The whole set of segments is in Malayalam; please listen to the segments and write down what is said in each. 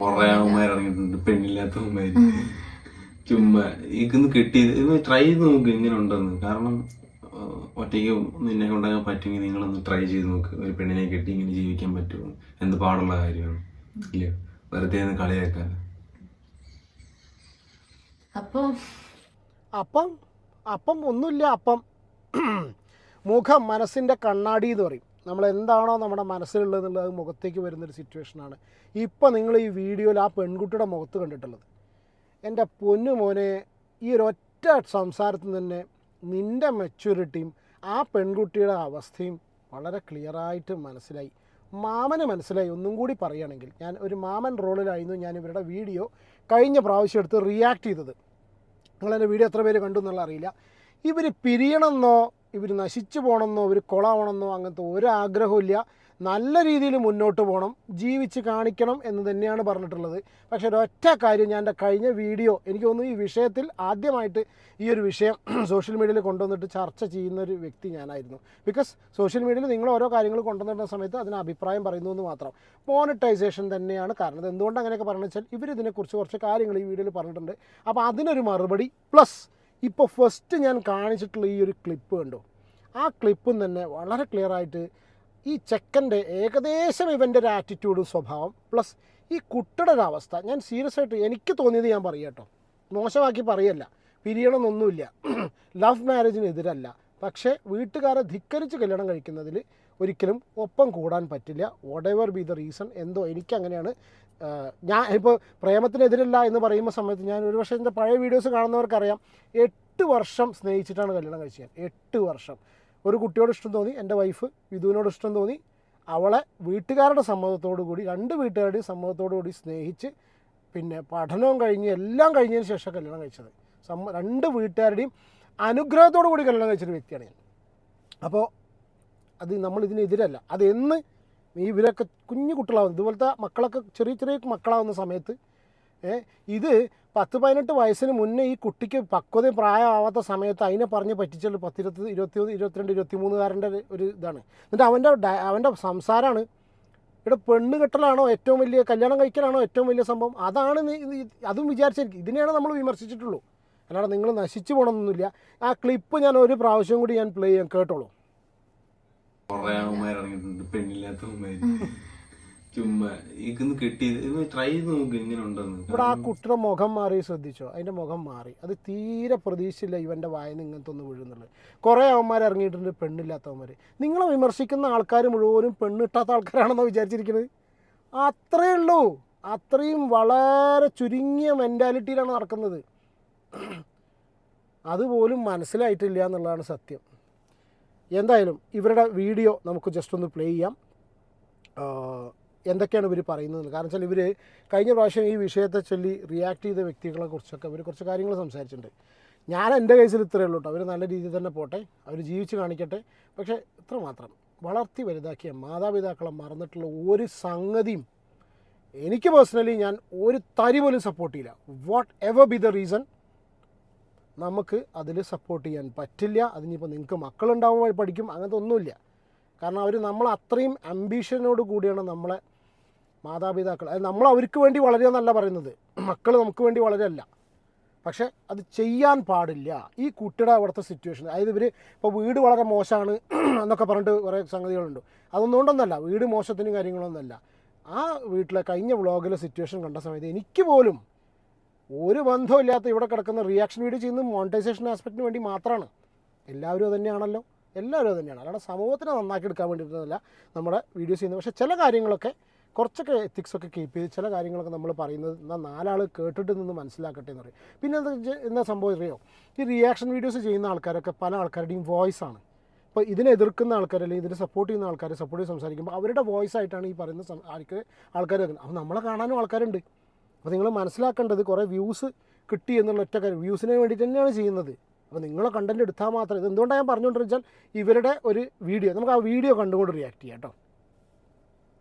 കൊറേ അവന്മാർ ഇറങ്ങിയിട്ടുണ്ട്. പെണ്ണില്ലാത്തവന്മാര്. ചുമ്മാ ഇതൊന്ന് കിട്ടിയത്. ഇത് ട്രൈ ചെയ്ത് നോക്ക് ഇങ്ങനെ ഉണ്ടെന്ന് കാരണം ഒറ്റയ്ക്ക് നിന്നെ കൊണ്ടാകാൻ പറ്റുമെങ്കിൽ നിങ്ങളൊന്ന് ട്രൈ ചെയ്ത് നോക്ക്. ഒരു പെണ്ണിനെ കെട്ടി ഇങ്ങനെ ജീവിക്കാൻ പറ്റുമോ? എന്ത് പാടുള്ള കാര്യമാണ്. ഇല്ല. വെറുതെ ഒന്ന് കളിയാക്കാൻ അപ്പം? അപ്പം? അപ്പം ഒന്നുമില്ല. അപ്പം മുഖം മനസ്സിന്റെ കണ്ണാടി എന്ന് പറയും. നമ്മൾ എന്താണോ നമ്മുടെ മനസ്സിലുള്ളത് എന്നുള്ളത് മുഖത്തേക്ക് വരുന്നൊരു സിറ്റുവേഷനാണ് ഇപ്പോൾ നിങ്ങൾ ഈ വീഡിയോയിൽ ആ പെൺകുട്ടിയുടെ മുഖത്ത് കണ്ടിട്ടുള്ളത്. എന്റെ പൊന്നു മോനെ ഈ ഒരൊറ്റ സംസാരത്തിൽ തന്നെ നിന്റെ മെച്യൂരിറ്റിയും ആ പെൺകുട്ടിയുടെ അവസ്ഥയും വളരെ ക്ലിയറായിട്ട് മനസ്സിലായി. മാമന് മനസ്സിലായി. ഒന്നും കൂടി പറയുകയാണെങ്കിൽ ഞാൻ ഒരു മാമൻ റോളിലായിരുന്നു ഞാൻ ഇവരുടെ വീഡിയോ കഴിഞ്ഞ പ്രാവശ്യം എടുത്ത് റിയാക്ട് ചെയ്തത്. നിങ്ങളെന്റെ വീഡിയോ എത്ര പേര് കണ്ടു എന്നുള്ള അറിയില്ല. ഇവർ പിരിയണമെന്നോ ഇവർ നശിച്ചു പോകണമെന്നോ ഇവർ കൊളാവണമെന്നോ അങ്ങനത്തെ ഒരു ആഗ്രഹവും ഇല്ല നല്ല രീതിയിൽ മുന്നോട്ട് പോകണം ജീവിച്ച് കാണിക്കണം എന്ന് തന്നെയാണ് പറഞ്ഞിട്ടുള്ളത്. പക്ഷേ ഒരൊറ്റ കാര്യം ഞാൻ എന്റെ കഴിഞ്ഞ വീഡിയോ എനിക്ക് തോന്നുന്നു ഈ വിഷയത്തിൽ ആദ്യമായിട്ട് ഈ ഒരു വിഷയം സോഷ്യൽ മീഡിയയിൽ കൊണ്ടുവന്നിട്ട് ചർച്ച ചെയ്യുന്ന ഒരു വ്യക്തി ഞാനായിരുന്നു. ബിക്കോസ് സോഷ്യൽ മീഡിയയിൽ നിങ്ങൾ ഓരോ കാര്യങ്ങൾ കൊണ്ടുവന്നിരുന്ന സമയത്ത് അതിന് അഭിപ്രായം പറയുന്നു എന്ന് മാത്രം. മോണിറ്റൈസേഷൻ തന്നെയാണ് കാരണം. ഇത് എന്തുകൊണ്ട് അങ്ങനെയൊക്കെ പറഞ്ഞു വെച്ചാൽ ഇവർ ഇതിനെക്കുറിച്ച് കുറച്ച് കാര്യങ്ങൾ ഈ വീഡിയോയിൽ പറഞ്ഞിട്ടുണ്ട്. അപ്പോൾ അതിനൊരു മറുപടി പ്ലസ് ഇപ്പോൾ ഫസ്റ്റ് ഞാൻ കാണിച്ചിട്ടുള്ള ഈ ഒരു ക്ലിപ്പ് കണ്ടോ? ആ ക്ലിപ്പും തന്നെ വളരെ ക്ലിയർ ആയിട്ട് ഈ ചെക്കന്റെ ഏകദേശം ഇവന്റെ ഒരു ആറ്റിറ്റ്യൂഡും സ്വഭാവം പ്ലസ് ഈ കുട്ടിയുടെ ഒരു അവസ്ഥ. ഞാൻ സീരിയസ് ആയിട്ട് എനിക്ക് തോന്നിയത് ഞാൻ പറയാം കേട്ടോ. മോശമാക്കി പറയല്ല. പിരിയണമെന്നൊന്നുമില്ല. ലവ് മാരേജിനെതിരല്ല പക്ഷേ വീട്ടുകാരെ ധിക്കരിച്ച് കല്യാണം കഴിക്കുന്നതിൽ ഒരിക്കലും ഒപ്പം കൂടാൻ പറ്റില്ല. Whatever be the reason എന്തോ എനിക്കങ്ങനെയാണ് ഞാൻ ഇപ്പോൾ പ്രേമത്തിനെതിരല്ല എന്ന് പറയുന്ന സമയത്ത് ഞാൻ ഒരു പക്ഷേ എന്റെ പഴയ വീഡിയോസ് കാണുന്നവർക്കറിയാം. എട്ട് വർഷം സ്നേഹിച്ചിട്ടാണ് കല്യാണം കഴിച്ചത്. എട്ട് വർഷം. ഒരു കുട്ടിയോട് ഇഷ്ടം തോന്നി എന്റെ വൈഫ് വിധുവിനോട് ഇഷ്ടം തോന്നി. അവളെ വീട്ടുകാരുടെ സമ്മതത്തോടു കൂടി രണ്ട് വീട്ടുകാരുടെയും സമ്മതത്തോടു കൂടി സ്നേഹിച്ച് പിന്നെ പഠനവും കഴിഞ്ഞ് എല്ലാം കഴിഞ്ഞതിന് ശേഷം കല്യാണം കഴിച്ചത്. സമ്മ രണ്ട് വീട്ടുകാരുടെയും അനുഗ്രഹത്തോടു കൂടി കല്യാണം കഴിച്ചൊരു വ്യക്തിയാണ് ഞാൻ. അപ്പോൾ അത് നമ്മളിതിനെതിരല്ല അതെന്ന് ഈ ഇവരൊക്കെ കുഞ്ഞു കുട്ടികളാവുന്നു ഇതുപോലത്തെ മക്കളൊക്കെ ചെറിയ ചെറിയ മക്കളാവുന്ന സമയത്ത് ഇത് പത്ത് പതിനെട്ട് വയസ്സിന് മുന്നേ ഈ കുട്ടിക്ക് പക്വത പ്രായമാവാത്ത സമയത്ത് അതിനെ പറഞ്ഞ് പറ്റിച്ചുള്ള പത്തിരുപത്തി ഇരുപത്തി ഇരുപത്തിരണ്ട് ഇരുപത്തി മൂന്നുകാരന്റെ ഒരു ഇതാണ്. എന്നിട്ട് അവന്റെ അവന്റെ സംസാരമാണ് ഇവിടെ പെണ്ണ് കെട്ടലാണോ ഏറ്റവും വലിയ കല്യാണം കഴിക്കലാണോ ഏറ്റവും വലിയ സംഭവം? അതാണ് അതും വിചാരിച്ചിരിക്കും. ഇതിനെയാണ് നമ്മൾ വിമർശിച്ചിട്ടുള്ളൂ. അല്ലാതെ നിങ്ങൾ നശിച്ചു പോകണമെന്നൊന്നുമില്ല. ആ ക്ലിപ്പ് ഞാൻ ഒരു പ്രാവശ്യം കൂടി ഞാൻ പ്ലേ ചെയ്യാൻ കേട്ടോളൂ. കൊറേ അവന്മാർ ഇറങ്ങിയിട്ടുണ്ട്. പെണ്ണില്ലാത്തവന്മാര് ചുമ്മാ ഇതൊന്ന് കിട്ടിയത് ഇത് ട്രൈ നോക്ക് എങ്ങനെ ഉണ്ടെന്ന്. ഇവിടെ ആ കുട്ടിയുടെ മുഖം മാറി ശ്രദ്ധിച്ചോ? അതിന്റെ മുഖം മാറി. അത് തീരെ പ്രതീക്ഷയില്ല ഇവന്റെ വായന ഇങ്ങനത്തെ ഒന്ന് വീഴുന്നുള്ളത്. കുറേ അവന്മാർ ഇറങ്ങിയിട്ടുണ്ട് പെണ്ണില്ലാത്തവന്മാർ നിങ്ങളെ വിമർശിക്കുന്ന ആൾക്കാർ മുഴുവനും പെണ്ണിട്ടാത്ത ആൾക്കാരാണെന്നാണ് വിചാരിച്ചിരിക്കുന്നത് അത്രേ ഉള്ളൂ. അത്രയും വളരെ ചുരുങ്ങിയ മെന്റാലിറ്റിയിലാണ് നടക്കുന്നത്. അതുപോലും മനസ്സിലായിട്ടില്ല എന്നുള്ളതാണ് സത്യം. എന്തായാലും ഇവരുടെ വീഡിയോ നമുക്ക് ജസ്റ്റ് ഒന്ന് പ്ലേ ചെയ്യാം. എന്തൊക്കെയാണ് ഇവർ പറയുന്നത്? കാരണം വെച്ചാൽ ഇവർ കഴിഞ്ഞ പ്രാവശ്യം ഈ വിഷയത്തെ ചൊല്ലി റിയാക്ട് ചെയ്ത വ്യക്തികളെ കുറിച്ചൊക്കെ ഇവർ കുറച്ച് കാര്യങ്ങൾ സംസാരിച്ചിട്ടുണ്ട്. ഞാൻ എന്റെ കേസിൽ ഇത്രയേ ഉള്ളൂ കേട്ടോ അവർ നല്ല രീതിയിൽ തന്നെ പോട്ടെ. അവർ ജീവിച്ച് കാണിക്കട്ടെ. പക്ഷേ ഇത്ര മാത്രം. വളർത്തി വലുതാക്കിയ മാതാപിതാക്കളെ മറന്നിട്ടുള്ള ഒരു സംഗതിയും എനിക്ക് പേഴ്സണലി ഞാൻ ഒരു തരി പോലും സപ്പോർട്ട് ചെയ്യില്ല. Whatever be the reason നമുക്ക് അതിൽ സപ്പോർട്ട് ചെയ്യാൻ പറ്റില്ല. അതിനിപ്പോൾ നിങ്ങൾക്ക് മക്കളുണ്ടാവുമ്പോൾ പഠിക്കും. അങ്ങനത്തെ ഒന്നുമില്ല. കാരണം അവർ നമ്മൾ അത്രയും അംബീഷനോട് കൂടിയാണ് നമ്മളെ മാതാപിതാക്കൾ. അത് നമ്മൾ അവർക്ക് വേണ്ടി വളരെ എന്നല്ല പറയുന്നത്. മക്കൾ നമുക്ക് വേണ്ടി വളരെയല്ല. പക്ഷേ അത് ചെയ്യാൻ പാടില്ല. ഈ കുട്ടിയുടെ അവിടുത്തെ സിറ്റുവേഷൻ അതായത് ഇവർ ഇപ്പോൾ വീട് വളരെ മോശമാണ് എന്നൊക്കെ പറഞ്ഞിട്ട് കുറേ സംഗതികളുണ്ട്. അതൊന്നും കൊണ്ടൊന്നല്ല വീട് മോശത്തിനും കാര്യങ്ങളൊന്നുമല്ല. ആ വീട്ടിലെ കഴിഞ്ഞ വ്ളോഗിലെ സിറ്റുവേഷൻ കണ്ട സമയത്ത് എനിക്ക് പോലും ഒരു ബന്ധമില്ലാത്ത ഇവിടെ കിടക്കുന്ന റിയാക്ഷൻ വീഡിയോ ചെയ്യുന്ന മോണിറ്റൈസേഷൻ ആസ്പെക്റ്റിന് വേണ്ടി മാത്രമാണ് എല്ലാവരും തന്നെയാണല്ലോ എല്ലാവരും തന്നെയാണ് അല്ലാതെ സമൂഹത്തിനെ നന്നാക്കി എടുക്കാൻ വേണ്ടിയിട്ടല്ല നമ്മുടെ വീഡിയോസ് ചെയ്യുന്നത്. പക്ഷേ ചില കാര്യങ്ങളൊക്കെ കുറച്ചൊക്കെ എത്തിക്സ് ഒക്കെ കീപ്പ് ചെയ്ത് ചില കാര്യങ്ങളൊക്കെ നമ്മൾ പറയുന്നത് എന്നാൽ നാലാൾ കേട്ടിട്ട് നിന്ന് മനസ്സിലാക്കട്ടെ എന്ന് പറയും. പിന്നെ എന്താ എന്താ സംഭവം അറിയോ? ഈ റിയാക്ഷൻ വീഡിയോസ് ചെയ്യുന്ന ആൾക്കാരൊക്കെ പല ആൾക്കാരുടെയും വോയിസ് ആണ്. ഇപ്പോൾ ഇതിനെ എതിർക്കുന്ന ആൾക്കാർ അല്ലെങ്കിൽ ഇതിനെ സപ്പോർട്ട് ചെയ്യുന്ന ആൾക്കാർ സപ്പോർട്ട് ചെയ്ത് സംസാരിക്കുമ്പോൾ അവരുടെ വോയിസ് ആയിട്ടാണ് ഈ പറയുന്ന ആൾക്കാർ ആൾക്കാർ അപ്പോൾ നമ്മളെ കാണാനും ആൾക്കാരുണ്ട്. അപ്പോൾ നിങ്ങൾ മനസ്സിലാക്കേണ്ടത് കുറേ വ്യൂസ് കിട്ടി എന്നുള്ള ഒറ്റ കാര്യം. വ്യൂസിന് വേണ്ടി തന്നെയാണ് ചെയ്യുന്നത്. അപ്പോൾ നിങ്ങളെ കണ്ടന്റ് എടുത്താൽ മാത്രം ഇത് എന്തുകൊണ്ടാണ് ഞാൻ പറഞ്ഞുകൊണ്ടിരിച്ചാൽ ഇവരുടെ ഒരു വീഡിയോ നമുക്ക് ആ വീഡിയോ കണ്ടുകൊണ്ട് റിയാക്ട് ചെയ്യാം കേട്ടോ.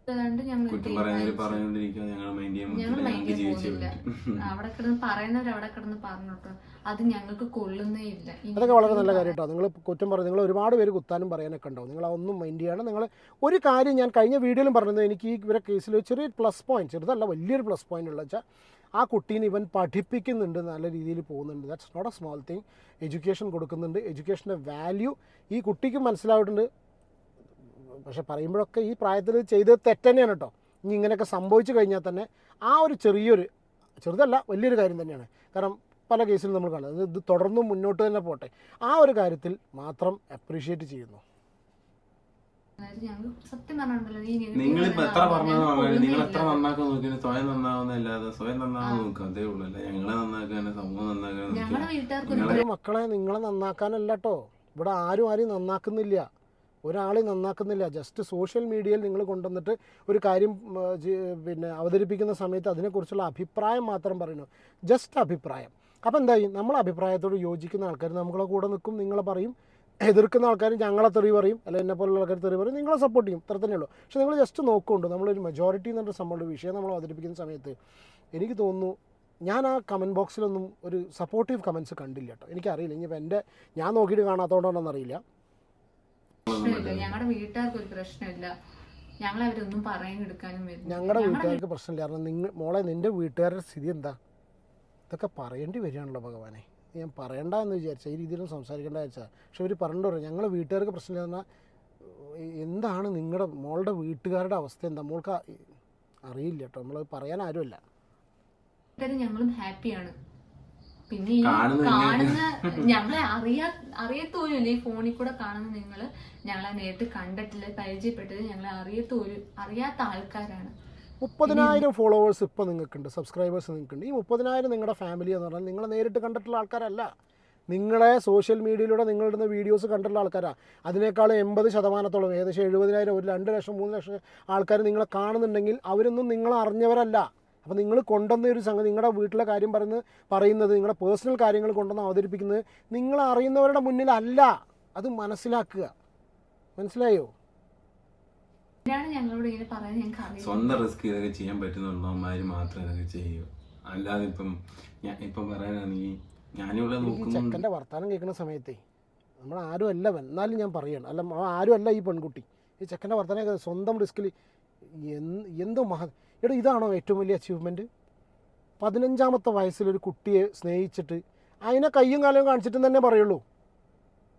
ഞങ്ങൾ ഞങ്ങൾ മൈൻഡ് പോകുന്നില്ല അവിടെ കിടന്ന് പറയുന്നവർ അവിടെ കിടന്ന് പറഞ്ഞോട്ടോ അത് ഞങ്ങൾക്ക് കൊള്ളുന്നേ ഇല്ല. അതൊക്കെ വളരെ നല്ല കാര്യം നിങ്ങൾ കുറ്റം പറഞ്ഞു നിങ്ങൾ ഒരുപാട് പേര് കുത്താനും പറയാനൊക്കെ ഉണ്ടാവും. നിങ്ങൾ അതൊന്നും മൈൻഡ് ചെയ്യണം നിങ്ങൾ ഒരു കാര്യം ഞാൻ കഴിഞ്ഞ വീഡിയോയിലും പറഞ്ഞത് എനിക്ക് ഈ ഇവരെ കേസിൽ ഒരു ചെറിയൊരു പ്ലസ് പോയിന്റ് ചെറുതല്ല വലിയൊരു പ്ലസ് പോയിന്റ് ഉള്ള വെച്ചാൽ ആ കുട്ടീനെ ഇവൻ പഠിപ്പിക്കുന്നുണ്ട് നല്ല രീതിയിൽ പോകുന്നുണ്ട്. That's not a small thing education കൊടുക്കുന്നുണ്ട്. എഡ്യൂക്കേഷന്റെ വാല്യൂ ഈ കുട്ടിക്കും മനസ്സിലായിട്ടുണ്ട്. പക്ഷെ പറയുമ്പോഴൊക്കെ ഈ പ്രായത്തിൽ ചെയ്തത് തെറ്റ് തന്നെയാണ് കേട്ടോ. ഇനി ഇങ്ങനെയൊക്കെ സംഭവിച്ചു കഴിഞ്ഞാൽ തന്നെ ആ ഒരു ചെറിയൊരു ചെറുതല്ല വലിയൊരു കാര്യം തന്നെയാണ്. കാരണം പല കേസിലും നമ്മൾ കാണുന്നത് ഇത് തുടർന്ന് മുന്നോട്ട് തന്നെ പോട്ടെ. ആ ഒരു കാര്യത്തിൽ മാത്രം അപ്രീഷിയേറ്റ് ചെയ്യുന്നു. അതായത് ഞങ്ങൾ സത്യം പറഞ്ഞിട്ടുണ്ടല്ലോ ഈ എത്ര പറഞ്ഞാലും നിങ്ങൾ എത്ര ഇല്ല. നന്നാക്കാൻ നോക്കിയാലും സ്വയം നന്നാവുന്നല്ലാതെ സ്വയം നന്നാവാൻ നോക്കുക. അതേ ഉള്ളൂ. അല്ല ഞങ്ങളെ നന്നാക്കാൻ സമൂഹം നന്നാക്കാൻ മക്കളെ നിങ്ങളെ നന്നാക്കാനല്ല കേട്ടോ. ഇവിടെ ആരും ആരും നന്നാക്കുന്നില്ല. ഒരാളെയും നന്നാക്കുന്നില്ല. ജസ്റ്റ് സോഷ്യൽ മീഡിയയിൽ നിങ്ങൾ കൊണ്ടുവന്നിട്ട് ഒരു കാര്യം പിന്നെ അവതരിപ്പിക്കുന്ന സമയത്ത് അതിനെക്കുറിച്ചുള്ള അഭിപ്രായം മാത്രം പറയുന്നു. ജസ്റ്റ് അഭിപ്രായം. അപ്പോൾ എന്തായി? നമ്മൾ അഭിപ്രായത്തോട് യോജിക്കുന്ന ആൾക്കാർ നമ്മളെ കൂടെ നിൽക്കും നിങ്ങളെ പറയും. എതിർക്കുന്ന ആൾക്കാർ ഞങ്ങളെ തെറി പറയും അല്ലെ എന്നെ പോലുള്ള ആൾക്കാർ തെറി പറയും നിങ്ങളെ സപ്പോർട്ട് ചെയ്യും. ഇത്ര തന്നെയുള്ളൂ പക്ഷേ നിങ്ങൾ ജസ്റ്റ് നോക്കുന്നുണ്ട്. നമ്മളൊരു മെജോറിറ്റി എന്നൊരു സംബന്ധിച്ച വിഷയം നമ്മൾ അവതരിപ്പിക്കുന്ന സമയത്ത് എനിക്ക് തോന്നുന്നു ഞാൻ ആ കമന്റ് ബോക്സിലൊന്നും ഒരു സപ്പോർട്ടീവ് കമൻസ് കണ്ടില്ല കേട്ടോ. എനിക്കറിയില്ല. ഇനിയിപ്പോൾ എന്റെ ഞാൻ നോക്കിയിട്ട് കാണാത്തതുകൊണ്ടാണെന്ന് അറിയില്ല. പ്രശ്നമില്ല. ഞങ്ങളുടെ വീട്ടുകാർക്ക് ഒരു പ്രശ്നമില്ല. ഞങ്ങൾ അവരൊന്നും പറയാൻ എടുക്കാനും വരും ഞങ്ങളുടെ വീട്ടുകാർക്ക് പ്രശ്നമില്ല. കാരണം നിങ്ങൾ മോളെ നിന്റെ വീട്ടുകാരുടെ സ്ഥിതി എന്താ? ഇതൊക്കെ പറയേണ്ടി വരികയാണല്ലോ ഭഗവാനെ. ഞാൻ പറയണ്ട എന്ന് വിചാരിച്ച ഈ രീതിയിലും സംസാരിക്കേണ്ട വിചാരിച്ചാൽ പക്ഷെ ഇവർ പറഞ്ഞു പറയാം ഞങ്ങളുടെ വീട്ടുകാർക്ക് പ്രശ്നമില്ല എന്ന് പറഞ്ഞാൽ എന്താണ് നിങ്ങളുടെ മോളുടെ വീട്ടുകാരുടെ അവസ്ഥ എന്താ? മോൾക്ക് അറിയില്ല കേട്ടോ. നമ്മൾ പറയാൻ ആരുമല്ല. ഞങ്ങളും ഹാപ്പിയാണ്. പിന്നെ ഈ കാണുന്ന ഞങ്ങളെ അറിയാ അറിയത്തോലും ഈ ഫോണിൽ കൂടെ കാണുന്ന നിങ്ങൾ ഞങ്ങളെ നേരിട്ട് കണ്ടിട്ടില്ല പരിചയപ്പെട്ടത് ഞങ്ങളെ അറിയത്തോലും അറിയാത്ത ആൾക്കാരാണ്. മുപ്പതിനായിരം ഫോളോവേഴ്സ് ഇപ്പോൾ നിങ്ങൾക്കുണ്ട് സബ്സ്ക്രൈബേഴ്സ് നിങ്ങൾക്കുണ്ട്. ഈ മുപ്പതിനായിരം നിങ്ങളുടെ ഫാമിലി എന്ന് പറഞ്ഞാൽ നിങ്ങളെ നേരിട്ട് കണ്ടിട്ടുള്ള ആൾക്കാരല്ല. നിങ്ങളെ സോഷ്യൽ മീഡിയയിലൂടെ നിങ്ങളിടുന്ന വീഡിയോസ് കണ്ടിട്ടുള്ള ആൾക്കാരാണ് അതിനേക്കാൾ എൺപത് ശതമാനത്തോളം ഏകദേശം എഴുപതിനായിരം ഒരു രണ്ട് ലക്ഷം മൂന്ന് ലക്ഷം ആൾക്കാർ നിങ്ങളെ കാണുന്നുണ്ടെങ്കിൽ അവരൊന്നും നിങ്ങളെ അറിഞ്ഞവരല്ല. അപ്പോൾ നിങ്ങൾ കൊണ്ടുവന്ന ഒരു സംഗതി നിങ്ങളുടെ വീട്ടിലെ കാര്യം പറയുന്നത് പറയുന്നത് നിങ്ങളുടെ പേഴ്സണൽ കാര്യങ്ങൾ കൊണ്ടുവന്ന് അവതരിപ്പിക്കുന്നത് നിങ്ങൾ അറിയുന്നവരുടെ മുന്നിലല്ല അത് മനസ്സിലാക്കുക. മനസ്സിലായോ? ഞങ്ങളോട് ഇങ്ങനെ ഞങ്ങൾക്ക് സ്വന്തം റിസ്ക് ഇതൊക്കെ ചെയ്യാൻ പറ്റുന്നുള്ളവന്മാര് മാത്രം ഇതൊക്കെ ചെയ്യൂ. അല്ലാതെ ഇപ്പം ഞാൻ ഇപ്പം പറയാനാണെങ്കിൽ ഞാനിവിടെ നോക്കുന്നുണ്ട്. ചെക്കന്റെ വർത്തമാനം കേൾക്കുന്ന സമയത്തേ നമ്മൾ ആരും അല്ല എന്നാലും ഞാൻ പറയണം. അല്ല ആരും അല്ല ഈ പെൺകുട്ടി. ഈ ചെക്കന്റെ വർത്തമാനം കേൾക്കുന്ന സ്വന്തം റിസ്കിൽ എന്തോ മഹ എടാ ഇതാണോ ഏറ്റവും വലിയ അച്ചീവ്മെന്റ് പതിനഞ്ചാമത്തെ വയസ്സിലൊരു കുട്ടിയെ സ്നേഹിച്ചിട്ട് അതിനെ കയ്യും കാലവും കാണിച്ചിട്ടും തന്നെ പറയുള്ളൂ.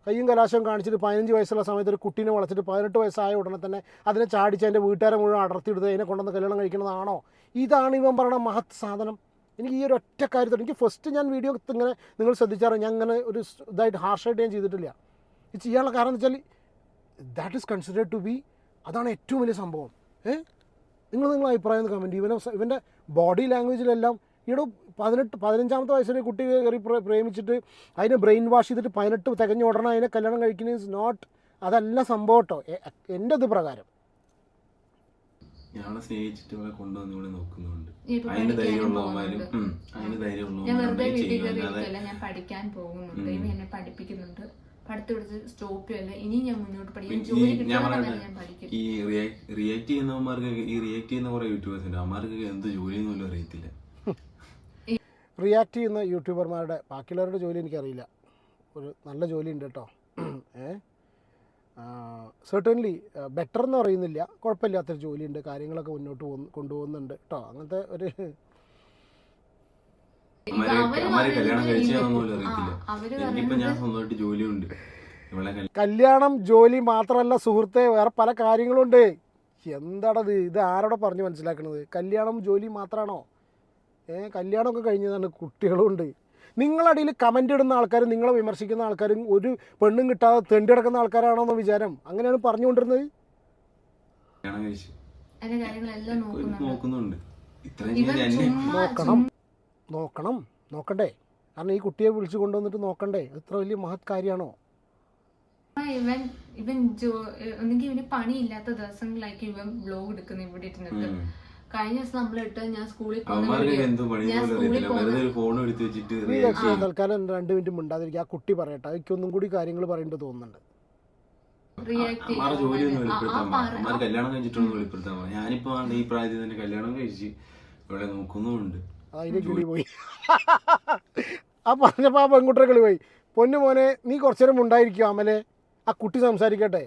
കയ്യും കലാശവും കാണിച്ചിട്ട് പതിനഞ്ച് വയസ്സുള്ള സമയത്ത് ഒരു കുട്ടീനെ വളച്ചിട്ട് പതിനെട്ട് വയസ്സായ ഉടനെ തന്നെ അതിനെ ചാടിച്ച് അതിന്റെ വീട്ടുകാരെ മുഴുവൻ അടർത്തിയെടുത്ത് അതിനെ കൊണ്ടുവന്ന് കല്യാണം കഴിക്കുന്നതാണോ? ഇതാണ് ഇവൻ പറയുന്ന മഹത് സാധനം. എനിക്ക് ഈ ഒരു ഒറ്റ കാര്യത്തിൽ എനിക്ക് ഫസ്റ്റ് ഞാൻ വീഡിയോ ഇങ്ങനെ നിങ്ങൾ ശ്രദ്ധിച്ചാറോ ഞാൻ അങ്ങനെ ഒരു ഇതായിട്ട് ഹാർഷായിട്ട് ഞാൻ ചെയ്തിട്ടില്ല. ഇത് ചെയ്യാനുള്ള കാരണം എന്ന് വെച്ചാൽ that is considered to be അതാണ് ഏറ്റവും വലിയ സംഭവം. ഏ നിങ്ങൾ നിങ്ങളുടെ അഭിപ്രായം കമന്റ് ഇവനെ ഇവന്റെ ബോഡി ലാംഗ്വേജിലെല്ലാം ഇവിടെ പതിനെട്ട് പതിനഞ്ചാമത്തെ വയസ്സിലെ കുട്ടി കയറി പ്രേ- പ്രേമിച്ചിട്ട് അതിനെ ബ്രെയിൻ വാഷ് ചെയ്തിട്ട് പതിനെട്ട് തികഞ്ഞ ഉടനെ അതിനെ കല്യാണം കഴിക്കുന്നത് ഇസ് നോട്ട് അതല്ല സംഭവം കേട്ടോ എന്റെ ഇത് പ്രകാരം. ഞങ്ങളെ സ്നേഹിച്ചിട്ട് ഇവിടെ കൊണ്ടുവന്ന് ഇവിടെ നോക്കുന്നുണ്ട്. അതിന് ധൈര്യമുള്ളവന്മാരും അതിന് ഞാൻ ധൈര്യമുള്ളവന്മാരും വെറുതെ അങ്ങനെ വീട്ടിൽ കയറി ഞാൻ പഠിക്കാൻ പോകുന്നുണ്ട്. എന്നെ പഠിപ്പിക്കുന്നുണ്ട്. പഠിത്തം എടുത്ത് സ്റ്റോപ്പ് ചെയ്യല്ല ഇനി ഞാൻ മുന്നോട്ട് പഠിക്കും. ജോലി ഈ ഞാൻ പഠിക്കും. ഈ റിയാക്ട് ചെയ്യുന്നവന്മാർക്ക് ഈ റിയാക്ട് ചെയ്യുന്ന കുറെ യൂട്യൂബേഴ്സ് ഉണ്ട്. അവന്മാർക്ക് എന്ത് ജോലിയൊന്നും പോലും അറിയത്തില്ല. റിയാക്ട് ചെയ്യുന്ന യൂട്യൂബർമാരുടെ ബാക്കിയുള്ളവരുടെ ജോലി എനിക്കറിയില്ല. ഒരു നല്ല ജോലി ഉണ്ട് കേട്ടോ. ഏ? സെർട്ടൻലി ബെറ്റർ എന്ന് പറയുന്നില്ല. കുഴപ്പമില്ലാത്തൊരു ജോലിയുണ്ട്. കാര്യങ്ങളൊക്കെ മുന്നോട്ട് പോകുന്നു കൊണ്ടുപോകുന്നുണ്ട് കേട്ടോ. അങ്ങനത്തെ ഒരു കല്യാണം ജോലി മാത്രമല്ല സുഹൃത്തെ വേറെ പല കാര്യങ്ങളും ഉണ്ട് എന്താണത്? ഇത് ആരോടെ പറഞ്ഞു മനസ്സിലാക്കണത്? കല്യാണം ജോലി മാത്രമാണോ? ഏ കല്യാണമൊക്കെ കഴിഞ്ഞതാണ് കുട്ടികളും ഉണ്ട്. നിങ്ങളടിയിൽ കമന്റ് ഇടുന്ന ആൾക്കാരും നിങ്ങളെ വിമർശിക്കുന്ന ആൾക്കാരും ഒരു പെണ്ണും കിട്ടാതെ തെണ്ടി കിടക്കുന്ന ആൾക്കാരാണോ എന്ന വിചാരം? അങ്ങനെയാണ് പറഞ്ഞുകൊണ്ടിരുന്നത്? നോക്കണം. നോക്കണം. നോക്കണ്ടേ. കാരണം ഈ കുട്ടിയെ വിളിച്ചു കൊണ്ടുവന്നിട്ട് നോക്കണ്ടേ. ഇത്ര വലിയ മഹത് കാര്യമാണോ? ഇവൻ ഇവൻ ജോ ഒന്നെങ്കിൽ ഇവന് പണിയില്ലാത്ത ദിവസങ്ങളിലായിരിക്കും ഇവൻ ബ്ലോഗ് എടുക്കുന്നത് ഇവിടെ ഇരുന്നിട്ട് കഴിഞ്ഞ ദിവസം നമ്മൾ ഇട്ട് ഞാൻ സ്കൂളിൽ. തൽക്കാലം രണ്ട് മിനിറ്റ് മിണ്ടാതിരിക്കും. ആ കുട്ടി പറയട്ടെ. എനിക്കൊന്നും കൂടി കാര്യങ്ങൾ പറയേണ്ടത് തോന്നുന്നുണ്ട്. React ചെയ്യും. അമ്മാരുടെ ജോലി ഒന്ന് ആ, ആ വെളിപ്പെടുത്താൻ പറ- അമ്മാർ കല്യാണം കഴിച്ചിട്ടൊന്ന് വെളിപ്പെടുത്താൻ ഞാനിപ്പോ ഈ പ്രായത്തിൽ തന്നെ കല്യാണം കഴിച്ച് ഇവിടെ നോക്കുന്നുമുണ്ട്. അതിന്റെ കിളി പോയി ആ പറഞ്ഞപ്പോൾ ആ പെൺകുട്ടിയുടെ കിളി പോയി പൊന്നു മോനെ നീ കുറച്ചു നേരം ഉണ്ടായിരിക്കും അമലെ? ആ കുട്ടി സംസാരിക്കട്ടെ.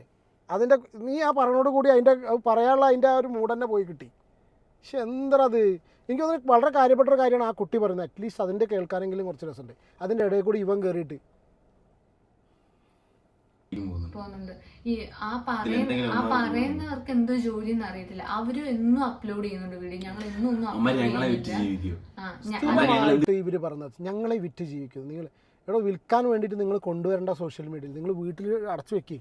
അതിന്റെ നീ ആ പറഞ്ഞോട് കൂടി അതിന്റെ അത് പറയാനുള്ള അതിന്റെ ആ ഒരു മൂഡ് തന്നെ പോയി കിട്ടി. പക്ഷെ എന്താ അത് എനിക്ക് തോന്നുന്നു വളരെ കാര്യപ്പെട്ട ഒരു കാര്യമാണ് ആ കുട്ടി പറയുന്നത്. അറ്റ്ലീസ്റ്റ് അതിന്റെ കേൾക്കാനെങ്കിലും കുറച്ച് രസമുണ്ട്. അതിന്റെ ഇടയിൽ കൂടി ഇവൻ കയറിയിട്ട് പോകുന്നുണ്ട്. ഈ ആ പറയുന്ന ആ പറയുന്നവർക്ക് എന്തോ ജോലി എന്ന് അറിയത്തില്ല. അവർ എന്നും അപ്ലോഡ് ചെയ്യുന്നുണ്ട് വീഡിയോ ഞങ്ങൾ എന്നും ഒന്നും ഞങ്ങളെ പറഞ്ഞത് ഞങ്ങളെ വിറ്റ് ജീവിക്കുന്നു നിങ്ങൾ എടോ വിൽക്കാൻ വേണ്ടിയിട്ട് നിങ്ങൾ കൊണ്ടുവരേണ്ട സോഷ്യൽ മീഡിയയിൽ നിങ്ങൾ വീട്ടിൽ അടച്ചു വെക്കി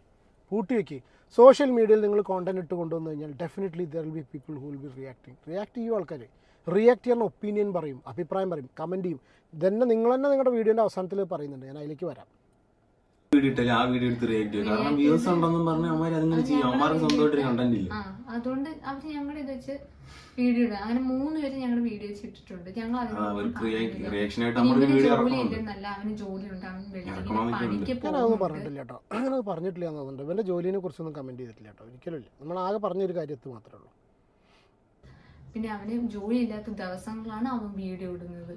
പൂട്ടി വെക്കി. സോഷ്യൽ മീഡിയയിൽ നിങ്ങൾ കോണ്ടന്റ് ഇട്ട് കൊണ്ടുവന്നു കഴിഞ്ഞാൽ definitely there will be people who will be reacting react ചെയ്യും ആൾക്കാർ റിയാക്ട് ചെയ്യുന്ന ഒപ്പീനിയൻ പറയും അഭിപ്രായം പറയും കമന്റ് ചെയ്യും. ഇതന്നെ നിങ്ങൾ തന്നെ നിങ്ങളുടെ വീഡിയോന്റെ അവസാനത്തിൽ പറയുന്നുണ്ട്. ഞാൻ അതിലേക്ക് വരാം. വീഡിയോ ആ വീഡിയോ എടുത്ത് റിയാക്ട് ചെയ്യും. കാരണം വ്യൂസ് ഉണ്ടെന്നും പറഞ്ഞ് അമ്മമാർ അതിങ്ങനെ ചെയ്യും. അമ്മമാർക്ക് സ്വന്തമായിട്ട് കണ്ടന്റ് ഇല്ല? ആ അതുകൊണ്ട് അവർ ഞങ്ങളുടെ ഇത് വെച്ച് വീഡിയോ ഇടുക. അങ്ങനെ മൂന്ന് പേര് ഞങ്ങളുടെ വീഡിയോ ഇട്ടിട്ടുണ്ട്. ഞങ്ങൾ ആ, അവർക്ക് റിയാക്ഷൻ ആയിട്ട് നമ്മളൊരു വീഡിയോ ജോലി അവന് ജോലി ഉണ്ട് അവൻ വെളിയിൽ ഇറക്കണമെന്നൊക്കെ പണിക്ക് ഞാൻ പോകുന്നുണ്ട്. പറഞ്ഞിട്ടില്ല കേട്ടോ. അങ്ങനെ പറഞ്ഞിട്ടില്ല എന്ന് തോന്നുന്നുണ്ട്. ഇവന്റെ ജോലിനെ കുറിച്ചൊന്നും കമന്റ് ചെയ്തിട്ടില്ല കേട്ടോ. ഒരിക്കലും ഇല്ല. നമ്മൾ ആകെ പറഞ്ഞൊരു കാര്യത്തിൽ മാത്രമേ ഉള്ളൂ. പിന്നെ അവന് ജോലി ഇല്ലാത്ത ദിവസങ്ങളാണ് അവൻ വീഡിയോ ഇടുന്നത്.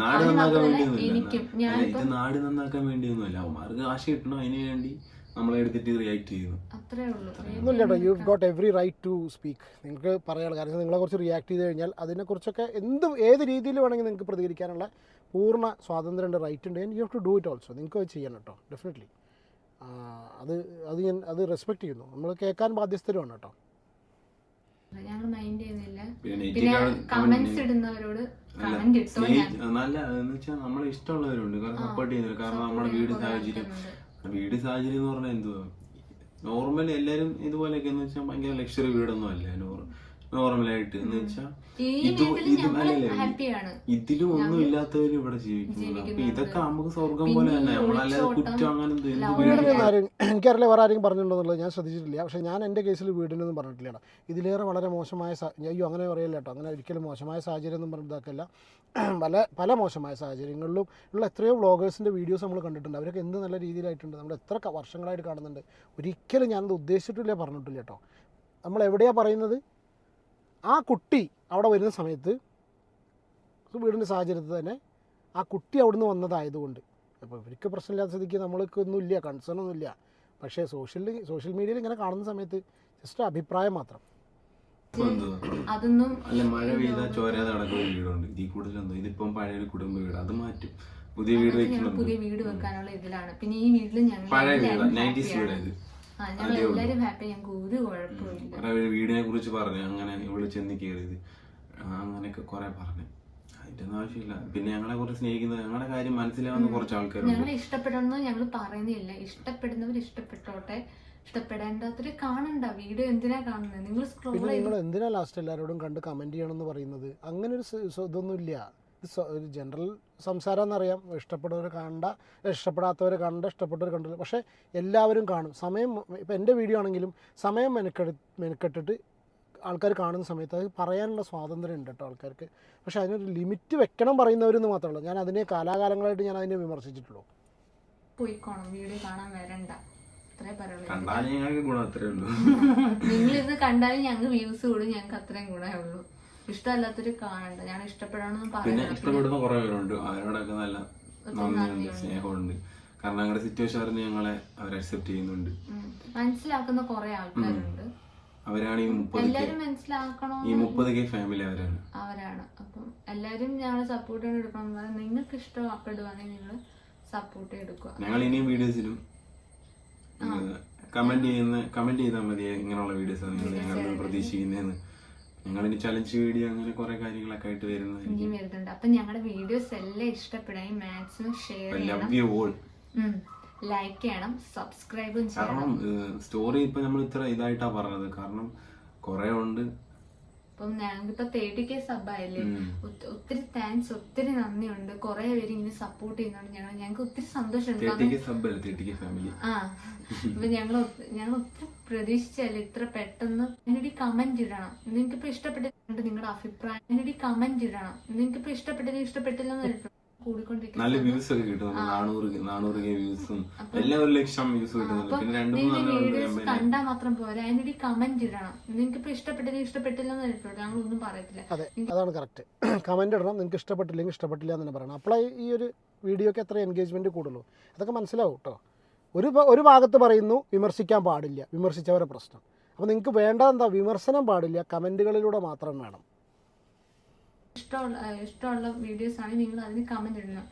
നാട് നന്നാക്കാൻ വേണ്ടിയൊന്നുമില്ല നാട് നന്നാക്കാൻ വേണ്ടിയൊന്നുമല്ല. അവന്മാർക്ക് കാശ് കിട്ടണം അതിന് വേണ്ടി നമ്മളെ എടുത്തിട്ട് റിയാക്ട് ചെയ്യുന്നു. ഒന്നുമില്ല you got every right to speak നിങ്ങൾക്ക് പറയാനുള്ള കാര്യം നിങ്ങളെ കുറിച്ച് റിയാക്ട് ചെയ്ത് കഴിഞ്ഞാൽ അതിനെക്കുറിച്ചൊക്കെ എന്ത് ഏത് രീതിയിൽ വേണമെങ്കിൽ നിങ്ങൾക്ക് പ്രതികരിക്കാനുള്ള പൂർണ സ്വാതന്ത്ര്യം ഉണ്ട് റൈറ്റ് ഉണ്ട്. You have to do it also നിങ്ങൾക്ക് അത് ചെയ്യണം കേട്ടോ. ഡെഫിനറ്റ്ലി അത് അത് ഞാൻ അത് റെസ്പെക്ട് ചെയ്യുന്നു. നമ്മൾ കേൾക്കാൻ ബാധ്യസ്ഥരുമാണ് കേട്ടോ. ഞങ്ങൾ മൈൻഡ് ചെയ്യുന്നില്ല. പിന്നെ കമന്റ്സ് ഇടുന്നവരോട് നല്ല എന്ന് വെച്ചാൽ നമ്മളെ ഇഷ്ടമുള്ളവരുണ്ട്. കാരണം സപ്പോർട്ട് ചെയ്യുന്നവർ കാരണം നമ്മുടെ വീട് സാഹചര്യം വീട് സാഹചര്യം എന്ന് പറഞ്ഞാൽ എന്തുവാ? നോർമലി എല്ലാരും ഇതുപോലെയൊക്കെ എന്ന് വെച്ചാൽ ഭയങ്കര ലക്ഷറി വീടൊന്നും അല്ല നോർമലായിട്ട് എന്ന് വെച്ചാൽ ഇത് ഇത് അല്ലല്ല, ഇതിലും ഒന്നും ഇല്ലാത്തവര് ഇവിടെ ജീവിക്കുന്നു അപ്പൊ ഇതൊക്കെ നമുക്ക് സ്വർഗം പോലെ തന്നെ. നമ്മളല്ലാതെ കുറ്റം അങ്ങനെ എനിക്കറിയില്ല വേറെ ആരെങ്കിലും പറഞ്ഞിട്ടുണ്ടോ ഞാൻ ശ്രദ്ധിച്ചിട്ടില്ല. പക്ഷെ ഞാൻ എന്റെ കേസിൽ വീടിനൊന്നും പറഞ്ഞിട്ടില്ല കേട്ടോ. ഇതിലേറെ വളരെ മോശമായ അയ്യോ അങ്ങനെ പറയില്ല കേട്ടോ. അങ്ങനെ ഒരിക്കലും മോശമായ സാഹചര്യം ഒന്നും പറഞ്ഞതാക്കല്ല പല പല മോശമായ സാഹചര്യങ്ങളിലും ഉള്ള എത്രയോ വ്ളോഗേഴ്സിന്റെ വീഡിയോസ് നമ്മൾ കണ്ടിട്ടുണ്ട്. അവരൊക്കെ എന്ത് നല്ല രീതിയിലായിട്ടുണ്ട്. നമ്മൾ എത്ര വർഷങ്ങളായിട്ട് കാണുന്നുണ്ട്. ഒരിക്കലും ഞാനത് ഉദ്ദേശിച്ചിട്ടില്ല പറഞ്ഞിട്ടില്ല കേട്ടോ. നമ്മൾ എവിടെയാണ് പറയുന്നത്? ആ കുട്ടി അവിടെ വരുന്ന സമയത്ത് വീടിന്റെ സാഹചര്യത്തിൽ തന്നെ ആ കുട്ടി അവിടുന്ന് വന്നതായതുകൊണ്ട്. അപ്പോൾ ഇവർക്ക് പ്രശ്നമില്ലാത്ത സ്ഥിതിക്ക് നമ്മൾക്ക് ഒന്നുമില്ല കൺസേൺ ഒന്നുമില്ല പക്ഷേ സോഷ്യൽ സോഷ്യൽ മീഡിയയിൽ ഇങ്ങനെ കാണുന്ന സമയത്ത് ജസ്റ്റ് അഭിപ്രായം മാത്രം. അതൊന്നും അല്ല മഴ പെയ്താൽ ചോരാതെ കിടക്കുന്ന വീടുണ്ട്. ഇതിൽ കൂടുതൽ എന്തോ? ഇതിപ്പം കുടുംബ വീട്. അത് മാറ്റും. പുതിയ വീട് പുതിയ വീട് വെക്കാനുള്ള ഇതിലാണ്. പിന്നെ ഈ വീട്ടിൽ ഞങ്ങൾ പഴയ നയന്റീസ് ഇത്. ഒരു വീടിനെ കുറിച്ച് പറഞ്ഞു അങ്ങനെ ഇവിടെ ചെന്ന് കയറിയത് അങ്ങനെയൊക്കെ കുറെ പറഞ്ഞു. അതിന്റെ ഒന്നും ആവശ്യമില്ല. പിന്നെ ഞങ്ങളെ കുറിച്ച് സ്നേഹിക്കുന്നത് ഞങ്ങളുടെ കാര്യം മനസ്സിലാവുന്ന കുറച്ച് ആൾക്കാരുണ്ട്. ഞങ്ങൾ ഇഷ്ടപ്പെടണമെന്ന് ഞങ്ങൾ പറയുന്നില്ല. ഇഷ്ടപ്പെടുന്നവർ ഇഷ്ടപ്പെട്ടോട്ടെ. ഇഷ്ടപ്പെടേണ്ടാത്തവര് കാണണ്ട. വീഡിയോ എന്തിനാ കാണുന്നത് നിങ്ങൾ സ്ക്രോൾ നിങ്ങൾ എന്തിനാ ലാസ്റ്റ് എല്ലാവരോടും കണ്ട് കമന്റ് ചെയ്യണം എന്ന് പറയുന്നത്? അങ്ങനെ ഒരു ഇതൊന്നും ഇല്ല ഇത് ഒരു ജനറൽ സംസാരം എന്നറിയാം ഇഷ്ടപ്പെട്ടവർ കണ്ട ഇഷ്ടപ്പെടാത്തവർ കണ്ട ഇഷ്ടപ്പെട്ടവർ കണ്ടില്ല. പക്ഷേ എല്ലാവരും കാണും. സമയം ഇപ്പം എന്റെ വീഡിയോ ആണെങ്കിലും സമയം മെനക്കെടു മെനക്കെട്ടിട്ട് ആൾക്കാർ കാണുന്ന സമയത്ത് അത് പറയാനുള്ള സ്വാതന്ത്ര്യം ഉണ്ട് കേട്ടോ ആൾക്കാർക്ക്. പക്ഷേ അതിനൊരു ലിമിറ്റ് വെക്കണം പറയുന്നവരെന്ന് മാത്രമേ ഉള്ളൂ ഞാൻ അതിനെ കാലാകാലങ്ങളായിട്ട് ഞാൻ അതിനെ വിമർശിച്ചിട്ടുള്ളൂ. പോയിക്കോണം. വീഡിയോ കാണാൻ വരണ്ട. കണ്ടാൽ ഞങ്ങൾക്ക് ഗുണം അത്രേ ഉള്ളൂ. നിങ്ങൾ ഇത് കണ്ടാലും ഞങ്ങൾക്ക് വ്യൂസ് കൂടും. ഞങ്ങൾക്ക് അത്രയും ഗുണമേ ഉള്ളൂ. ഇഷ്ടമല്ലാത്തൊരു കാണണ്ട. ഞാൻ ഇഷ്ടപ്പെടണമെന്ന് പിന്നെ ഇഷ്ടപ്പെടുന്ന കുറെ പേരുണ്ട്. അവരോടൊക്കെ നല്ല നന്ദിയുണ്ട് സ്നേഹമുണ്ട്. കാരണം ഞങ്ങളുടെ സിറ്റുവേഷൻ അറിഞ്ഞ് ഞങ്ങളെ അവർ അക്സെപ്റ്റ് ചെയ്യുന്നുണ്ട്. മനസ്സിലാക്കുന്ന കുറെ ആൾക്കാരുണ്ട്. അവരാണ് ഈ മുപ്പത് ഈ മുപ്പത് കെ ഫാമിലി അവരാണ്. അവരാണ്. അപ്പം എല്ലാരും ഞങ്ങളെ സപ്പോർട്ട് ചെയ്ത് എടുക്കണം നിങ്ങൾക്ക് ഇഷ്ടപ്പെടുവാണെങ്കിൽ നിങ്ങൾ സപ്പോർട്ട് എടുക്കുക. ഞങ്ങൾ ഇനിയും വീഡിയോസിലും കമന്റ് ചെയ്യുന്ന കമന്റ് ചെയ്താൽ മതി ഇങ്ങനെയുള്ള വീഡിയോസ് നിങ്ങൾ നിന്ന് പ്രതീക്ഷിക്കുന്നതെന്ന് ഞങ്ങൾ ഇനി ചലഞ്ച് വീഡിയോ അങ്ങനെ കുറെ കാര്യങ്ങളൊക്കെ ആയിട്ട് വരുന്നതായിരിക്കും. ഇനിയും വരുന്നുണ്ട്. അപ്പൊ ഞങ്ങളുടെ വീഡിയോസ് എല്ലാം ഇഷ്ടപ്പെടാൻ maximum share love you all like ചെയ്യണം. സബ്സ്ക്രൈബും ചെയ്യണം. കാരണം സ്റ്റോറി ഇപ്പൊ നമ്മൾ ഇത്ര ഇതായിട്ടാ പറഞ്ഞത്. കാരണം കുറെ ഉണ്ട്. അപ്പം ഞങ്ങൾക്കിപ്പോ തേർട്ടി കെ സബ് ആയില്ലേ? ഉം. ഒത്ത- ഒത്തിരി താങ്ക്സ് ഒത്തിരി നന്ദിയുണ്ട്. കുറെ പേര് ഇങ്ങനെ സപ്പോർട്ട് ചെയ്യുന്നുണ്ട് ഞങ്ങൾ ഞങ്ങൾക്ക് ഒത്തിരി സന്തോഷമുണ്ട്. ആ. അപ്പൊ ഞങ്ങൾ ഞങ്ങൾ ഒത്തിരി പ്രതീക്ഷിച്ചല്ല ഇത്ര പെട്ടെന്ന് എന്നോട് കമന്റ് ഇടണം. നിങ്ങൾക്കിപ്പോ ഇഷ്ടപ്പെട്ടിട്ടുണ്ട് നിങ്ങളുടെ അഭിപ്രായം. എന്നോട് കമന്റ് ഇടണം. നിങ്ങൾക്കിപ്പോ ഇഷ്ടപ്പെട്ടില്ല ഇഷ്ടപ്പെട്ടില്ലെന്ന് കൂടിക്കൊണ്ടിരിക്കുന്ന നല്ല വ്യൂസ് ഒക്കെ കിട്ടും. നാനൂറ് നാനൂറ് കെ വ്യൂസും. എല്ലാം ഒരു ലക്ഷം വ്യൂസ് കിട്ടുന്നുണ്ട് പിന്നെ രണ്ട് മൂന്ന് കണ്ടാൽ മാത്രം പോരാ. അതിനൊരു കമന്റ് ഇടണം. നിങ്ങൾക്ക് ഇപ്പൊ ഇഷ്ടപ്പെട്ടില്ല ഇഷ്ടപ്പെട്ടില്ല എന്ന് ഞങ്ങൾ ഒന്നും പറയത്തില്ല. അതെ അതാണ് കറക്റ്റ് കമന്റ് ഇടണം. നിങ്ങൾക്ക് ഇഷ്ടപ്പെട്ടില്ലെങ്കിൽ ഇഷ്ടപ്പെട്ടില്ല എന്ന് തന്നെ പറയണം. അപ്പോൾ ഈ ഒരു വീഡിയോക്ക് എത്ര എൻഗേജ്മെന്റ് കൂടുള്ളൂ? അതൊക്കെ മനസ്സിലാവും കേട്ടോ ഒരു ഒരു ഭാഗത്ത് പറയുന്നു വിമർശിക്കാൻ പാടില്ല. വിമർശിച്ചവരെ പ്രശ്നം. അപ്പോൾ നിങ്ങൾക്ക് വേണ്ട എന്താ വിമർശനം പാടില്ല. കമന്റുകളിലൂടെ മാത്രം വേണം. ഇഷ്ടമുള്ള ഇഷ്ടമുള്ള വീഡിയോസ് ആണെങ്കിൽ നിങ്ങൾ അതിന് കമന്റ് ഇടണം.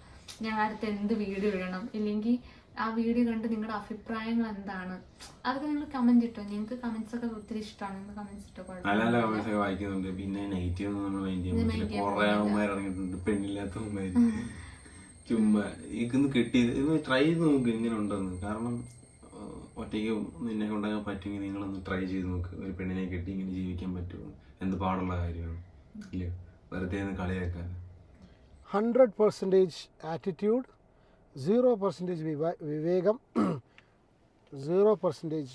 ഞാൻ അടുത്ത് എന്ത് വീഡിയോ ഇടണം? ഇല്ലെങ്കിൽ ആ വീഡിയോ കണ്ട് നിങ്ങളുടെ അഭിപ്രായങ്ങൾ എന്താണ്? അതൊക്കെ നിങ്ങൾ കമന്റ് ഇട്ടോ? നിങ്ങൾക്ക് കമന്റ്സ് ഒക്കെ ഒത്തിരി ഇഷ്ടമാണ്. നിങ്ങൾ കമന്റ്സ് ഇട്ടോ? നല്ല നല്ല കമന്റ്സ് ഒക്കെ വായിക്കുന്നുണ്ട്. പിന്നെ നെഗറ്റീവ് നമ്മൾ മൈൻഡ് ചെയ്യുന്നുണ്ട് ഇത് പറ്റില്ല. mind ചെയ്യാൻ കുറെ അവന്മാർ ചുമ്മാ ഇതൊന്ന് കിട്ടിയത് ഇത് ട്രൈ ചെയ്ത് നോക്ക് എങ്ങനെ ഉണ്ടെന്ന്. കാരണം ഒറ്റയ്ക്ക് നിന്നെ കൊണ്ടൊക്കെ പറ്റുമെങ്കിൽ നിങ്ങളൊന്ന് ട്രൈ ചെയ്ത് നോക്ക്. ഒരു പെണ്ണിനെ കെട്ടി ഇങ്ങനെ ജീവിക്കാൻ പറ്റുമോ? എന്ത് പാടുള്ള കാര്യമാണ്. ഇല്ല? വെറുതെ കളിയാക്കാൻ. Hundred percentage attitude zero percentage വിവേകം സീറോ പെർസെന്റേജ്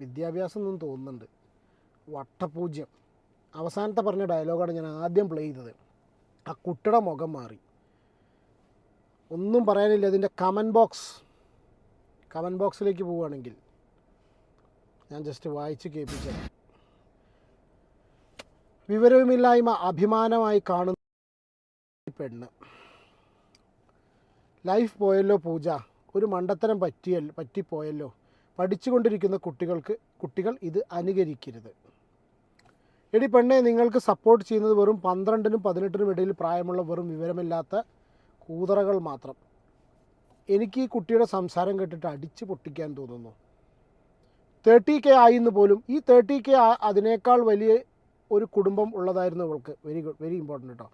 വിദ്യാഭ്യാസം എന്നും തോന്നുന്നുണ്ട്. വട്ടപൂജ്യം. അവസാനത്തെ പറഞ്ഞ ഡയലോഗാണ് ഞാൻ ആദ്യം പ്ലേ ചെയ്തത്. ആ കുട്ടിയുടെ മുഖം മാറി. ഒന്നും പറയാനില്ല. അതിന്റെ കമന്റ് ബോക്സ് കമന്റ് ബോക്സിലേക്ക് പോവുകയാണെങ്കിൽ ഞാൻ ജസ്റ്റ് വായിച്ച് കേൾപ്പിച്ചത് വിവരവുമില്ലായ്മ അഭിമാനമായി കാണുന്ന പെണ്ണ്. ലൈഫ് പോയല്ലോ പൂജ. ഒരു മണ്ടത്തരം പറ്റിയല്ലോ പറ്റിപ്പോയല്ലോ. പഠിച്ചുകൊണ്ടിരിക്കുന്ന കുട്ടികൾക്ക് കുട്ടികൾ ഇത് അനുകരിക്കരുത്. എടി പെണ്ണെ നിങ്ങൾക്ക് സപ്പോർട്ട് ചെയ്യുന്നത് വെറും പന്ത്രണ്ടിനും പതിനെട്ടിനും ഇടയിൽ പ്രായമുള്ള വെറും വിവരമില്ലാത്ത കൂതറകൾ മാത്രം. എനിക്ക് ഈ കുട്ടിയുടെ സംസാരം കേട്ടിട്ട് അടിച്ച് പൊട്ടിക്കാൻ തോന്നുന്നു. തേർട്ടി കെ ആയിന്ന് പോലും ഈ തേർട്ടി കെ അതിനേക്കാൾ വലിയ ഒരു കുടുംബം ഉള്ളതായിരുന്നു ഇവൾക്ക്. വെരി ഗുഡ് വെരി ഇമ്പോർട്ടന്റ് കേട്ടോ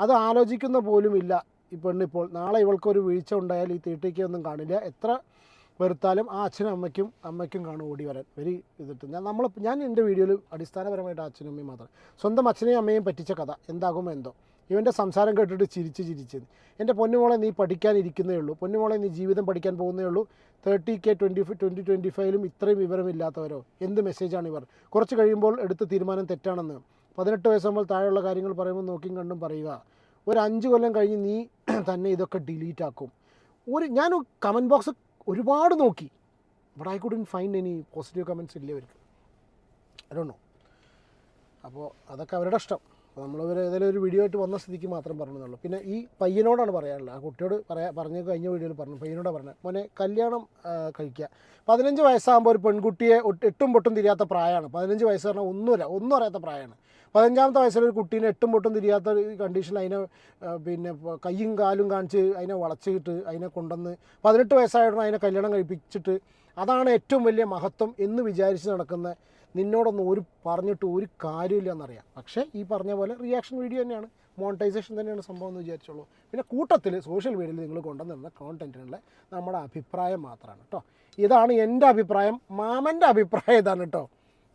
അത് ആലോചിക്കുന്ന പോലും ഇല്ല ഈ പെണ്ണിപ്പോൾ നാളെ ഇവൾക്കൊരു വീഴ്ച ഉണ്ടായാൽ ഈ തീട്ടയ്ക്ക് ഒന്നും കാണില്ല. എത്ര വെറുത്താലും ആ അച്ഛനും അമ്മയ്ക്കും അമ്മയ്ക്കും കാണും ഓടി വരാൻ. വെരി ഇതിട്ട്. ഞാൻ നമ്മൾ ഞാൻ എന്റെ വീഡിയോയിൽ അടിസ്ഥാനപരമായിട്ട് അച്ഛനും അമ്മയും മാത്രം. സ്വന്തം അച്ഛനെയും അമ്മയും പറ്റിച്ച കഥ. എന്താകുമോ എന്തോ. ഇവന്റെ സംസാരം കേട്ടിട്ട് ചിരിച്ച് ചിരിച്ച്. എന്റെ പൊന്നുമോളെ നീ പഠിക്കാനിരിക്കുന്നേ ഉള്ളൂ. പൊന്നുമോളെ നീ ജീവിതം പഠിക്കാൻ പോകുന്നേ ഉള്ളൂ. Thirty K twenty twenty twenty ഫൈവിലും ഇത്രയും വിവരമില്ലാത്തവരോ? എന്ത് മെസ്സേജാണ് ഇവർ? കുറച്ച് കഴിയുമ്പോൾ എടുത്ത തീരുമാനം തെറ്റാണെന്ന്. പതിനെട്ട് വയസ്സാകുമ്പോൾ താഴെയുള്ള കാര്യങ്ങൾ പറയുമ്പോൾ നോക്കിയും കണ്ടും പറയുക. ഒരു അഞ്ച് കൊല്ലം കഴിഞ്ഞ് നീ തന്നെ ഇതൊക്കെ ഡിലീറ്റ് ആക്കും. ഒരു ഞാൻ കമന്റ് ബോക്സ് ഒരുപാട് നോക്കി. But I couldn't find any positive comments ഇല്ല അവർക്ക് അതുകൊണ്ടോ അപ്പോൾ അതൊക്കെ അവരുടെ ഇഷ്ടം. അപ്പോൾ നമ്മൾ ഇവർ ഏതെങ്കിലും ഒരു വീഡിയോ ആയിട്ട് വന്ന സ്ഥിതിക്ക് മാത്രം പറഞ്ഞതുള്ളൂ പിന്നെ ഈ പയ്യനോടാണ് പറയാനുള്ളത്. ആ കുട്ടിയോട് പറയാ പറഞ്ഞ കഴിഞ്ഞ വീഡിയോയിൽ പറഞ്ഞു പയ്യനോടാണ് പറഞ്ഞത് മോനെ കല്യാണം കഴിക്കുക പതിനഞ്ച് വയസ്സാകുമ്പോൾ ഒരു പെൺകുട്ടിയെ എട്ടും പൊട്ടും തിരിയാത്ത പ്രായമാണ്. പതിനഞ്ച് വയസ്സ് പറഞ്ഞാൽ ഒന്നുമില്ല ഒന്നും അറിയാത്ത പ്രായമാണ്. പതിനഞ്ചാമത്തെ വയസ്സിൽ ഒരു കുട്ടീനെ എട്ടും പൊട്ടും തിരിയാത്ത കണ്ടീഷനിൽ അതിനെ പിന്നെ കയ്യും കാലും കാണിച്ച് അതിനെ വളച്ചിട്ട് അതിനെ കൊണ്ടുവന്ന് പതിനെട്ട് വയസ്സായിട്ട് അതിനെ കല്യാണം കഴിപ്പിച്ചിട്ട് അതാണ് ഏറ്റവും വലിയ മഹത്വം എന്ന് വിചാരിച്ച് നടക്കുന്ന നിന്നോടൊന്നും ഒരു പറഞ്ഞിട്ട് ഒരു കാര്യമില്ല എന്നറിയാം പക്ഷേ ഈ പറഞ്ഞ പോലെ റിയാക്ഷൻ വീഡിയോ തന്നെയാണ്. മോണിറ്റൈസേഷൻ തന്നെയാണ് സംഭവം എന്ന് വിചാരിച്ചോളൂ പിന്നെ കൂട്ടത്തിൽ സോഷ്യൽ മീഡിയയിൽ നിങ്ങൾ കൊണ്ടുവന്നിരുന്ന കോണ്ടന്റിനുള്ള നമ്മുടെ അഭിപ്രായം മാത്രമാണ് കേട്ടോ ഇതാണ് എന്റെ അഭിപ്രായം. മാമന്റെ അഭിപ്രായം ഇതാണ് കേട്ടോ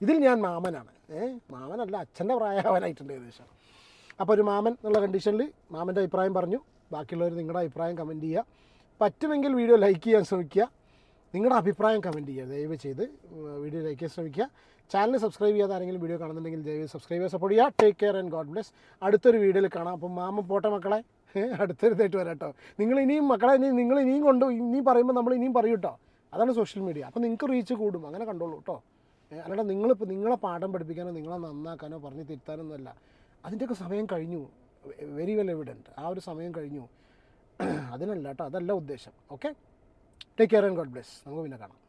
ഇതിൽ ഞാൻ മാമനാണ്. ഏ മാമനല്ല അച്ഛന്റെ പ്രായമാവാനായിട്ടുണ്ട് ഏകദേശം. അപ്പോൾ ഒരു മാമൻ എന്നുള്ള കണ്ടീഷനിൽ മാമന്റെ അഭിപ്രായം പറഞ്ഞു. ബാക്കിയുള്ളവർ നിങ്ങളുടെ അഭിപ്രായം കമന്റ് ചെയ്യുക പറ്റുമെങ്കിൽ വീഡിയോ ലൈക്ക് ചെയ്യാൻ ശ്രമിക്കുക. നിങ്ങളുടെ അഭിപ്രായം കമന്റ് ചെയ്യുക ദയവ് ചെയ്ത് വീഡിയോ ലൈക്ക് ചെയ്യാൻ ശ്രമിക്കുക. ചാനൽ സബ്സ്ക്രൈബ് ചെയ്യാതെ ആരെങ്കിലും വീഡിയോ കാണുന്നുണ്ടെങ്കിൽ ദയവ് സബ്സ്ക്രൈബ് സപ്പോർട്ട് ചെയ്യുക. Take care and God bless അടുത്തൊരു വീഡിയോയിൽ കാണാം. അപ്പം മാമ പോട്ടെ മക്കളെ. അടുത്തൊരുതായിട്ട് വരാം കേട്ടോ. നിങ്ങൾ ഇനിയും മക്കളെ ഇനി നിങ്ങൾ ഇനിയും കൊണ്ടു ഇനിയും പറയുമ്പോൾ നമ്മൾ ഇനിയും പറയും കേട്ടോ. അതാണ് സോഷ്യൽ മീഡിയ അപ്പോൾ നിങ്ങൾക്ക് റീച്ച് കൂടും. അങ്ങനെ കണ്ടോളൂ കേട്ടോ. അല്ലാണ്ട് നിങ്ങളിപ്പോൾ നിങ്ങളെ പാഠം പഠിപ്പിക്കാനോ നിങ്ങളെ നന്നാക്കാനോ പറഞ്ഞ് തിരുത്താനൊന്നുമല്ല. അതിന്റെയൊക്കെ സമയം കഴിഞ്ഞു. വെരി വെൽ എവിഡന്റ് ആ ഒരു സമയം കഴിഞ്ഞു. അതിനല്ല കേട്ടോ. അതല്ല ഉദ്ദേശം. Okay take care and God bless നമുക്ക് പിന്നെ കാണാം.